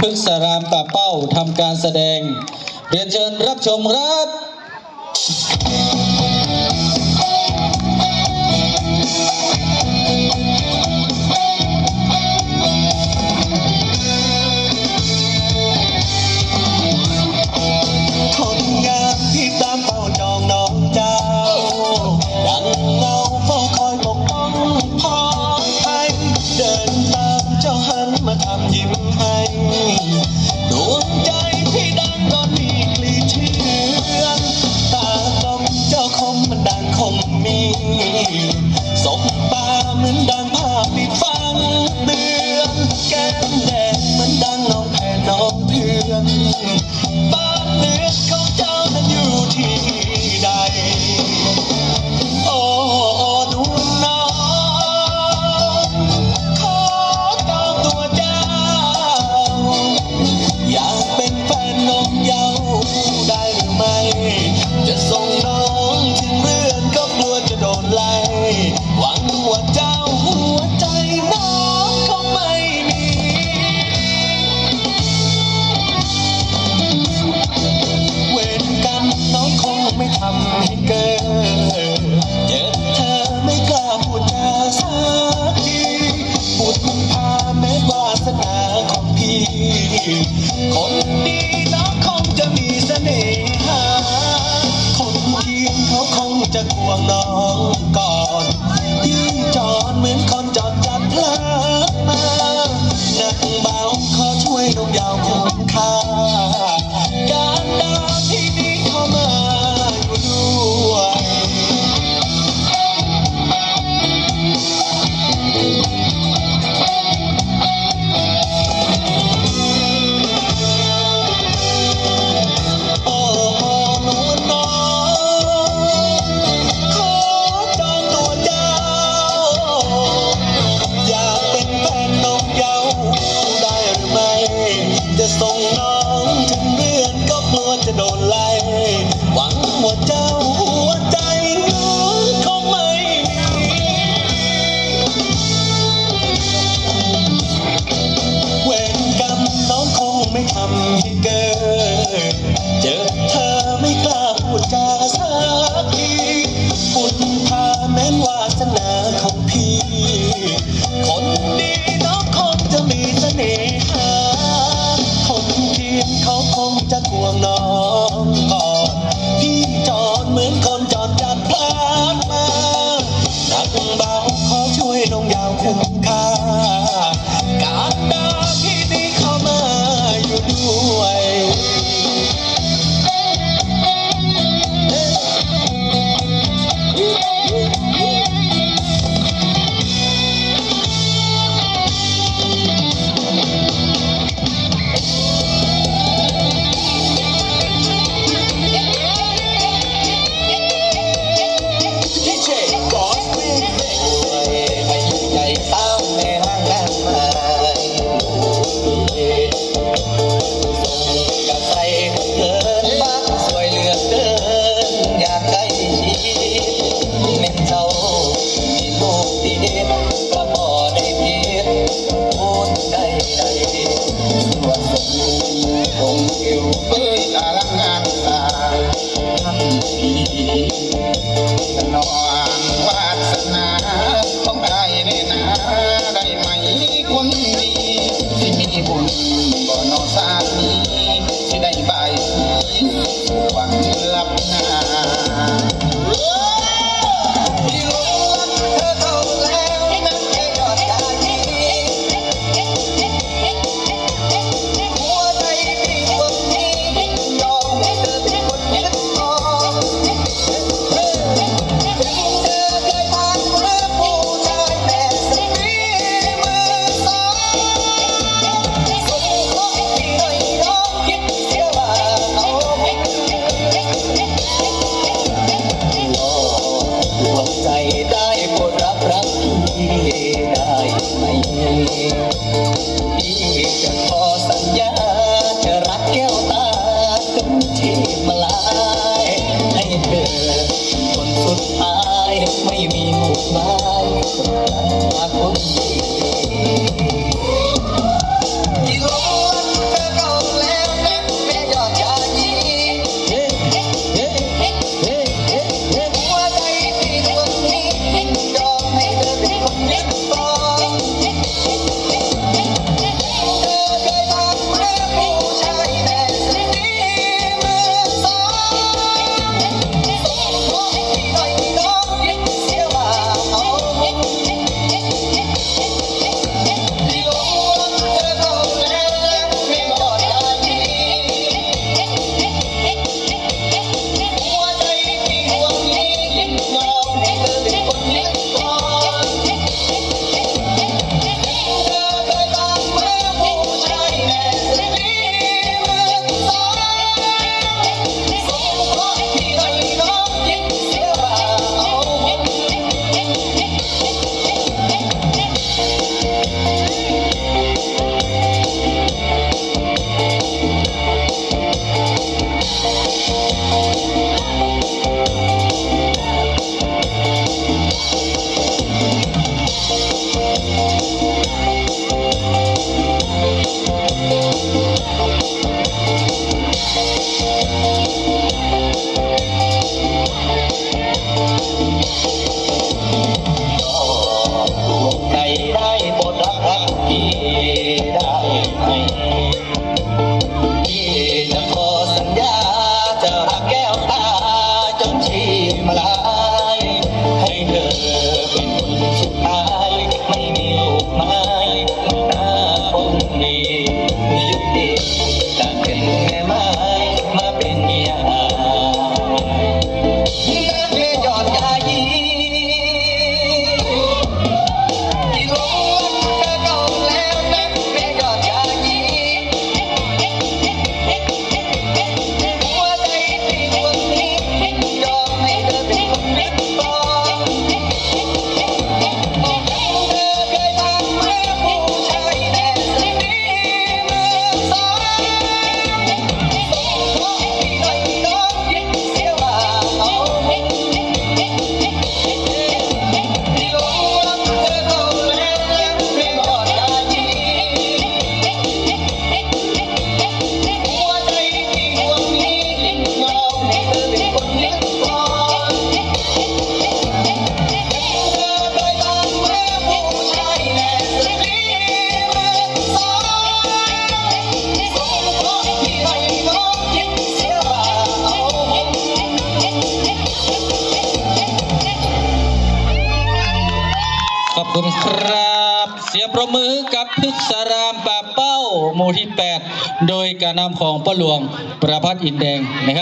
พฤกษารามตาเป้าทำการแสดง เรียนเชิญรับชมครับ Thank you. คนดีน้องคงจะมีเสน่หา คนดีเขาคงจะควงน้องก่อนที่จอดเหมือนคนจอดจัดพลาดนักเบาขอช่วยน้องยา ส่งน้องถึงเรือนก็กลัวจะโดนไล่หวังว่าเจ้าหัวใจน้องคงไม่มีเวรกรรมน้องคงไม่ทำให้เกิด นเขาคงจะห่วงนอน ผมอยู่เพื่อรักงาน ที่มาลายอคนสุดท้ายไม่มีหมดหมายคนนั้มาคนดี คุณครับ เสียงประมือกับพึกษารามป่าเป้าหมู่ที่ 8 โดยการนำของพ่อหลวงประพัดอินแดงนะครับ